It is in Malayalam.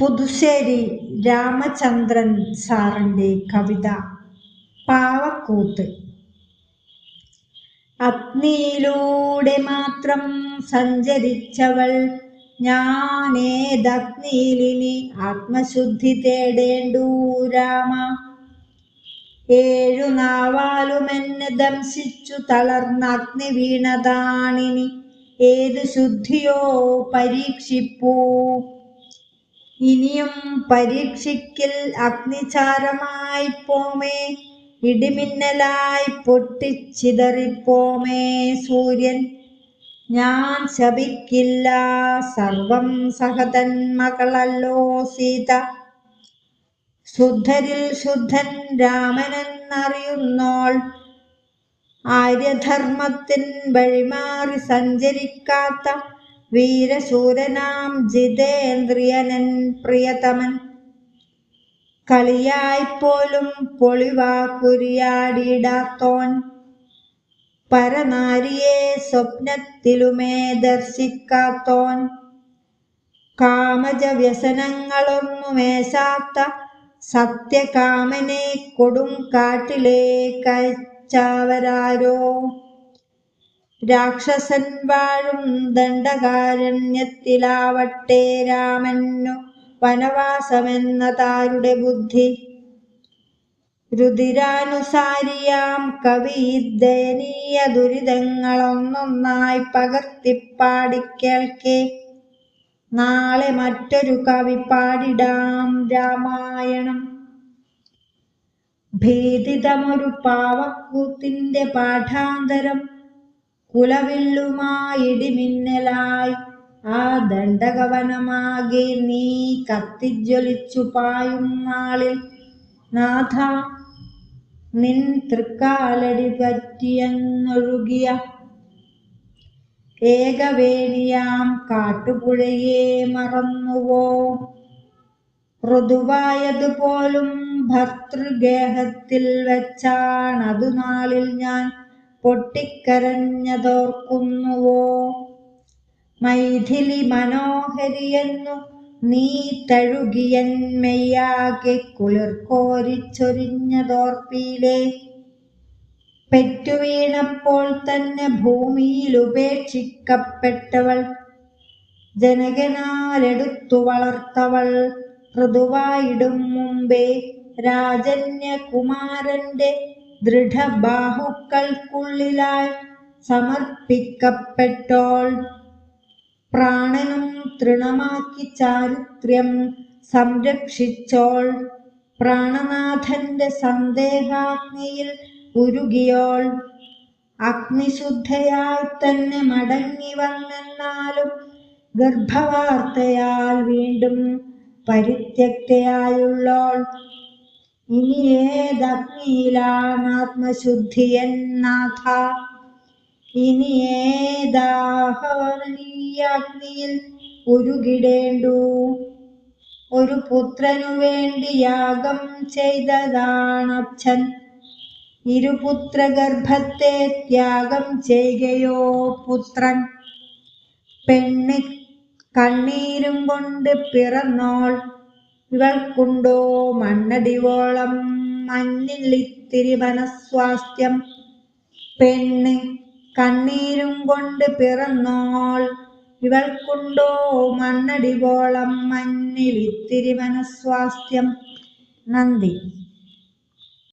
പുതുശ്ശേരി രാമചന്ദ്രൻ സാറിന്റെ കവിത പാവക്കൂത്ത്. അഗ്നിയിലൂടെ മാത്രം സഞ്ചരിച്ചവൾ ഞാനേതഗ്നിയിലിനി ആത്മശുദ്ധി തേടേണ്ടു രാമ. ഏഴു നാവാലുമെന്നെ ദംശിച്ചു തളർന്ന അഗ്നി വീണതാണിനി. ഏത് ശുദ്ധിയോ പരീക്ഷിപ്പൂ. ഇനിയും പരീക്ഷിക്കിൽ അഗ്നിചാരമായി പോമേ ഇടിമിന്നലായി പൊട്ടിച്ചിതറിപ്പോമേ സൂര്യൻ. ഞാൻ ശപിക്കില്ല സർവം സഹതൻ മകളല്ലോ സീത. ശുദ്ധരിൽ ശുദ്ധൻ രാമനെന്നറിയുന്നോൾ. ആര്യധർമ്മത്തിൻ വഴിമാറി സഞ്ചരിക്കാത്ത വീരശൂരനാം ജിതേന്ദ്രിയനൻ പ്രിയതമൻ. കളിയായിപ്പോലും പൊളിവാക്കുരിയാടിയിടാത്തോൻ പരനാരിയെ സ്വപ്നത്തിലുമേ ദർശിക്കാത്തോൻ. കാമജ വ്യസനങ്ങളൊന്നുമേശാത്ത സത്യകാമനെ കൊടും കാട്ടിലേക്കയച്ചവരാരോ രാക്ഷസൻ വാഴും ദണ്ഡകാരണ്യത്തിലാവട്ടെ രാമനു വനവാസമെന്നതാരുടെ ബുദ്ധി. രുതിരാനുസാരിയാം കവി ദയനീയ ദുരിതങ്ങളൊന്നൊന്നായി പകർത്തിപ്പാടിക്കേൾക്കെ നാളെ മറ്റൊരു കവി പാടിടാം രാമായണം. ഭേദിതമൊരു പാവക്കൂത്തിന്റെ പാഠാന്തരം കുലവില്ലുമായിടിമിന്നലായി ആ ദണ്ഡകവനമാകെ നീ കത്തിജ്വലിച്ചു പായും നാളിൽ. നാഥ നിൻ തൃക്കാലടി പറ്റിയെന്നൊഴുകിയ ഏകവേണിയാം കാട്ടുപുഴയെ മറന്നുവോ? ഋതുവായതുപോലും ഭർതൃഗേഹത്തിൽ വെച്ചാണതു നാളിൽ ഞാൻ പൊട്ടിക്കരഞ്ഞതോർക്കുന്നുവോ? മൈഥിലി മനോഹരിയെന്നു നീ തഴുകിയന്മെയ്യാകെ കുളിർക്കോരിച്ചൊരിഞ്ഞതോർപ്പീലേ പെറ്റുവീണപ്പോൾ തന്നെ ഭൂമിയിൽ ഉപേക്ഷിക്കപ്പെട്ടവൾ ജനകനാലെടുത്തു വളർത്തവൾ ഋതുവായിടും മുമ്പേ രാജന്യകുമാരന്റെ ദൃഢബാഹുക്കൾക്കുള്ളിലായി സമർപ്പിക്കപ്പെട്ടോൾ. പ്രാണനും തൃണമാക്കി ചാരിത്ര്യം സംരക്ഷിച്ചോൾ. പ്രാണനാഥന്റെ സന്ദേഹാഗ്നിയിൽ ഉരുകിയോൾ. അഗ്നിശുദ്ധയായി തന്നെ മടങ്ങി വന്നെന്നാലും ഗർഭവാർത്തയാൽ വീണ്ടും പരിത്യക്തയായുള്ളോൾ. ഇനി ഏതഗ്നിയിലാണ് ആത്മശുദ്ധി എന്നാഥ ഇനി ഏതാഹവനീയാഗ്നിയിൽ ഉരുകിടേണ്ടു? ഒരു പുത്രനു വേണ്ടി യാഗം ചെയ്തതാണച്ഛൻ ഇരുപുത്രഗർഭത്തെ ത്യാഗം ചെയ്യുകയോ പുത്രൻ. പെണ്ണി കണ്ണീരും കൊണ്ട് പിറന്നോൾ. ഇവൾക്കുണ്ടോ മണ്ണടിവോളം? മഞ്ഞിലിത്തിരി മനസ്വാസ്ഥ്യം പെണ്ണ് കണ്ണീരും കൊണ്ട് പിറന്നോൾ. ഇവൾക്കുണ്ടോ മണ്ണടിവോളം മഞ്ഞിളിത്തിരി മനസ്വാസ്ഥ്യം നന്ദി.